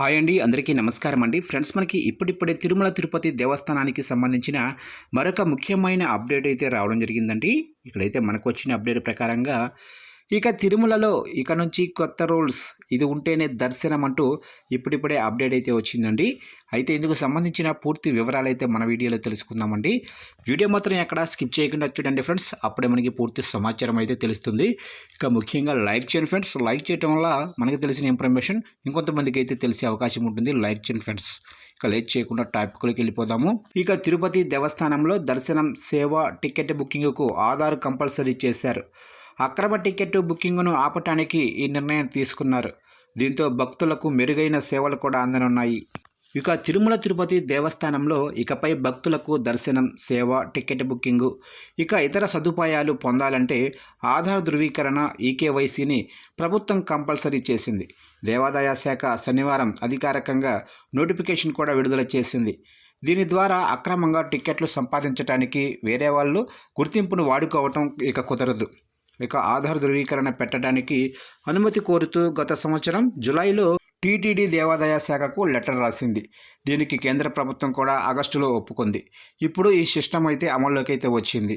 Hi అండి అందరికీ నమస్కారం అండి. ఫ్రెండ్స్ మనకి ఇప్పుడిప్పుడే తిరుమల తిరుపతి దేవస్థానానికి సంబంధించిన మరొక ముఖ్యమైన అప్డేట్ అయితే రావడం జరిగిందండి. ఇక్కడైతే మనకు వచ్చిన అప్డేట్ ప్రకారంగా ఇక తిరుమలలో ఇక నుంచి కొత్త రూల్స్ ఇది ఉంటేనే దర్శనం అంటూ ఇప్పుడిప్పుడే అప్డేట్ అయితే వచ్చిందండి. అయితే ఇందుకు సంబంధించిన పూర్తి వివరాలు అయితే మన వీడియోలో తెలుసుకుందామండి. వీడియో మాత్రం ఎక్కడ స్కిప్ చేయకుండా చూడండి ఫ్రెండ్స్. అప్పుడే మనకి పూర్తి సమాచారం అయితే తెలుస్తుంది. ఇక ముఖ్యంగా లైక్ చేయండి ఫ్రెండ్స్. లైక్ చేయడం వల్ల మనకి తెలిసిన ఇన్ఫర్మేషన్ ఇంకొంతమందికి అయితే తెలిసే అవకాశం ఉంటుంది. లైక్ చేయండి ఫ్రెండ్స్. ఇక లేట్ చేయకుండా టాపిక్లోకి వెళ్ళిపోదాము. ఇక తిరుపతి దేవస్థానంలో దర్శనం సేవ టికెట్ బుకింగ్కు ఆధార్ కంపల్సరీ చేశారు. అక్రమ టికెట్ బుకింగ్ను ఆపటానికి ఈ నిర్ణయం తీసుకున్నారు. దీంతో భక్తులకు మెరుగైన సేవలు కూడా అందనున్నాయి. ఇక తిరుమల తిరుపతి దేవస్థానంలో ఇకపై భక్తులకు దర్శనం సేవ టికెట్ బుకింగు ఇక ఇతర సదుపాయాలు పొందాలంటే ఆధార్ ధృవీకరణ ఈకేవైసీని ప్రభుత్వం కంపల్సరీ చేసింది. దేవాదాయ శాఖ శనివారం అధికారికంగా నోటిఫికేషన్ కూడా విడుదల చేసింది. దీని ద్వారా అక్రమంగా టికెట్లు సంపాదించడానికి వేరే వాళ్ళు గుర్తింపును వాడుకోవటం ఇక కుదరదు. ఇక ఆధార్ ధృవీకరణ పెట్టడానికి అనుమతి కోరుతూ గత సంవత్సరం జులైలో టీటీడీ దేవాదాయ శాఖకు లెటర్ రాసింది. దీనికి కేంద్ర ప్రభుత్వం కూడా ఆగస్టులో ఒప్పుకుంది. ఇప్పుడు ఈ సిస్టమ్ అయితే అమల్లోకి అయితే వచ్చింది.